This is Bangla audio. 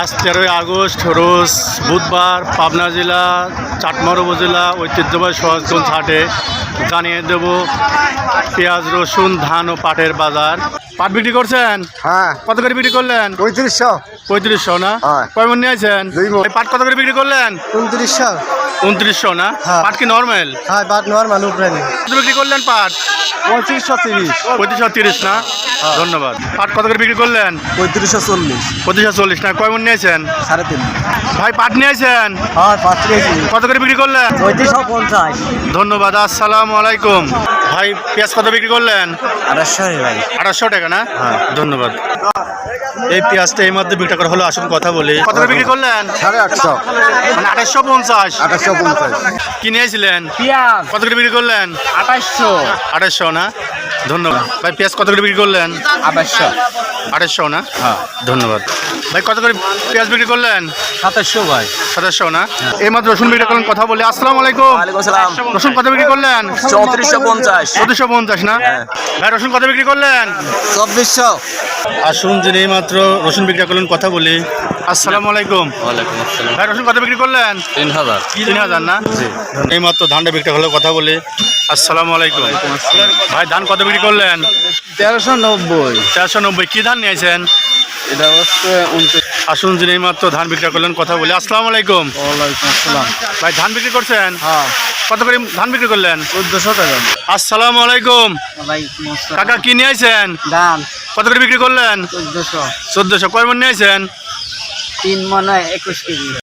আজ তেরোই আগস্ট রোজ বুধবার পাবনা জেলা চাটমার উপজেলা ঐতিহ্যবাহী সহজগঞ্জ হাটে জানিয়ে দেব পেঁয়াজ রসুন ধান ও পাটের বাজার। পাট বিক্রি করছেন? হ্যাঁ। কত করে বিক্রি করলেন? পঁয়ত্রিশশো। পঁয়ত্রিশশো না? হ্যাঁ। কয় মন নিয়েছেন পাট কত করে বিক্রি করলেন? উনত্রিশশো। উনত্রিশশো না? হ্যাঁ। পাট কি নর্মাল? হ্যাঁ বাদ নর্মাল উপরে বিক্রি করলেন পাট? পঁয়ত্রিশশো তিরিশ। পঁয়ত্রিশশো তিরিশ না? ধন্যবাদ। পাট কত করে বিক্রি করলেন? পঁয়ত্রিশশো চল্লিশ। পঁচিশশো চল্লিশ না? কয় মন নিয়েছেন? সাড়ে তিন। ভাই পাট নিয়েছেন? হ্যাঁ কত করে বিক্রি করলেন? পঁয়ত্রিশশো পঞ্চাশ। ধন্যবাদ আসসালাম আলাইকুম। ভাই পেঁয়াজ কত বিক্রি করলেন? আড়াইশো ভাই। আড়াইশো টাকা না? হ্যাঁ। ধন্যবাদ। এই পেঁয়াজটা এই মধ্যে বিক্রি করা হলো আসুন কথা বলি। কত বিক্রি করলেন? সাড়ে আটশো। মানে আঠাশশো পঞ্চাশ। আঠাশশো পঞ্চাশ। কি নিয়েছিলেন পেঁয়াজ। কত করে বিক্রি করলেন? আঠাশশো। আঠাশশো না? ধন্যবাদ। ভাই পেঁয়াজ কত করে বিক্রি করলেন? আঠাশশো। আঠাশশো না? হ্যাঁ। ধন্যবাদ। ভাই কত করে পেঁয়াজ বিক্রি করলেন? সাতাশশো ভাই। সাতাশশো না? এই মাত্র রসুন বিক্রি করলেন কথা বলি। আসসালামু আলাইকুম। রসুন কত বিক্রি করলেন? চৌত্রিশশো পঞ্চাশ। চৌত্রিশশো পঞ্চাশ না? ভাই রসুন কত বিক্রি করলেন? চব্বিশশো। আসুন যিনি এই মাত্র রসুন বিক্রি করলেন কথা বলি। আসসালামু আলাইকুম। ওয়ালাইকুম আসসালাম। ভাই রসুন কত বিক্রি করলেন? তিন হাজার। তিন হাজার না? এই মাত্র ধানটা বিক্রি হলো কথা বলি। আসসালামু আলাইকুম। ভাই ধান কত বিক্রি করলেন? তেরোশো নব্বই। চারশো নব্বই। কী ধান নিয়েছেন? এটা হচ্ছে আসুন যিনি এই মাত্র ধান বিক্রি করলেন কথা বলি। আসসালামু আলাইকুম। ওয়ালাইকুম আসসালাম। ভাই ধান বিক্রি করছেন? হ্যাঁ। কত করে ধান বিক্রি করলেন? চোদ্দশো টাকা। আসসালামু আলাইকুম। ওয়ালাইকুম আসসালাম। কাকা কি নিয়েছেন? দাম কত করে বিক্রি করলেন? চোদ্দশো। চোদ্দশো। কয় মন নিয়েছেন? তিন মানে একুশ কেজি।